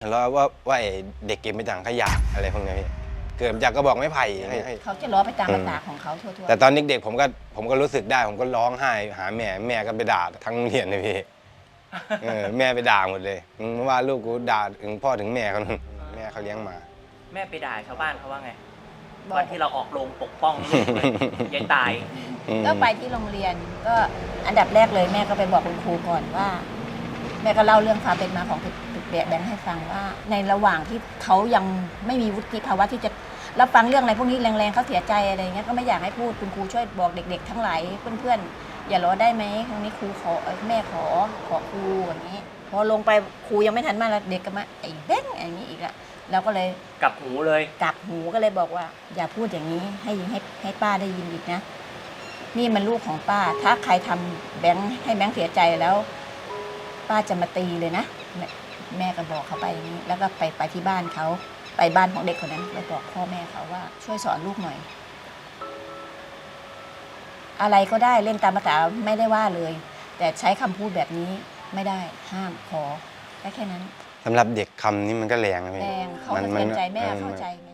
แล้วว่าว่าไอ้เด็กเก็บไปถังขยะอะไรพวกนี้พี่เกิดมาจากกระบอกไม้ไผ่ให้ให้ เขาจะล้อไปตามภาษาของเขาทั่วแต่ตอนเด็กๆผมก็ผมก็รู้สึกได้ ผมก็ร้องไห้หาแม่แม่ก็ไปด่าทั้งโรงเรียนเลยพี่เออแม่ไปด่าหมดเลยมึงว่าลูกกูด่าถึงพ่อถึงแม่เขาแม่เขาเลี้ยงมา แม่ไปด่าชาวบ้านเขาว่าไงๆบอวันกที่เราออกโรงปกป้องลูกเลยยายตาย อืมก็ไปที่โรงเรียนก็อันดับแรกเลยแม่ก็ไปบอกคุณครูก่อนว่า แม่ก็เล่าเรื่องความเป็นมาของตึก แบกแบงให้ฟังว่าในระหว่างที่เขายังไม่มีวุฒิภาวะที่จะรับฟังเรื่องอะไรพวกนี้แรงๆเขาเสียใจอะไรเงี้ยก็ไม่อยากให้พูดคุณครูช่วยบอกเด็ก ๆ ทั้งหลายเพื่อนๆอย่ารอได้ไหมครั้งนี้ครูขอแม่ขอขอครูอย่างนี้ พอลงไปครูยังไม่ทันมาแล้วเด็กก็มาไอ้แบงอย่างนี้อีกละเราก็เลยกลับหูเลยกลับหูก็เลยบอกว่า อย่าพูดอย่างนี้ให้ให้ให้ป้าได้ยินอีกนะ นี่มันลูกของป้า ถ้าใครทำแบงค์ให้แบงค์เสียใจแล้ว ป้าจะมาตีเลยนะ แม่แม่ก็บอกเขาไปอย่างนี้แล้วก็ไปไปที่บ้านเขาไปบ้านของเด็กคนนั้นไปบอกพ่อแม่เขาว่า ช่วยสอนลูกหน่อย อะไรก็ได้เล่นตามภาษาไม่ได้ว่าเลย แต่ใช้คำพูดแบบนี้ไม่ได้ห้ามขอแค่แค่นั้นสำหรับเด็กคำนี้มันก็แรงนะพี่แรงเขามัสะมัเทือนใจแม่ออเข้าใจไหม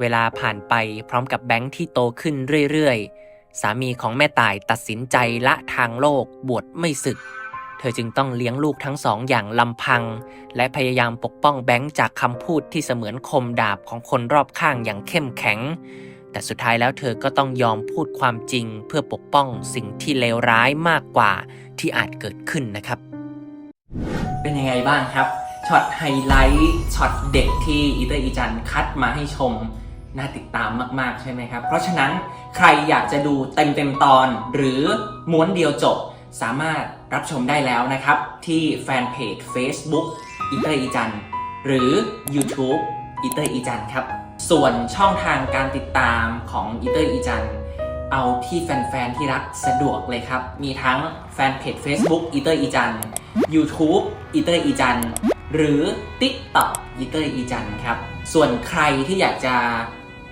เวลาผ่านไปพร้อมกับแบงค์ที่โตขึ้นเรื่อยๆ สามีของแม่ต่ายตัดสินใจละทางโลกบวชไม่ศึก เธอจึงต้องเลี้ยงลูกทั้งสองอย่างลำพัง และพยายามปกป้องแบงค์จากคำพูดที่เสมือนคมดาบของคนรอบข้างอย่างเข้มแข็ง แต่สุดท้ายแล้วเธอก็ต้องยอมพูดความจริง เพื่อปกป้องสิ่งที่เลวร้ายมากกว่าที่อาจเกิดขึ้นนะครับ เป็นยังไงบ้างครับช็อตไฮไลท์ช็อตเด็กที่อีเตอร์อีจันคัดมาให้ชมน่าติดตามมาก ๆ ใช่ไหมครับ เพราะฉะนั้นใครอยากจะดูเต็มเต็มๆตอน หรือม้วนเดียวจบ สามารถรับชมได้แล้วนะครับ ที่แฟนเพจ Facebook อีเตอร์อีจันหรือ YouTube อีเตอร์อีจันครับ ส่วนช่องทางการติดตามของอีเตอร์อีจันเอาที่แฟนๆที่รักสะดวกเลยครับ มีทั้งแฟนเพจ Facebook อีเตอร์อีจัน YouTube อีเตอร์อีจันหรือ TikTok อีเตอร์อีจันครับ ส่วนใครที่อยากจะ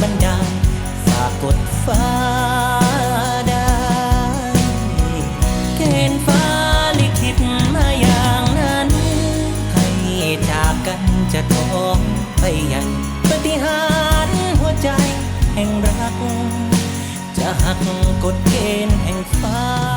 บันดาลฝากกดฟ้าได้เกณฑ์ฟ้าลิขิตมาอย่างนั้น ให้จากกันจะทองไปยังปฏิหารหัวใจแห่งรัก จะหักกฎเกณฑ์แห่งฟ้า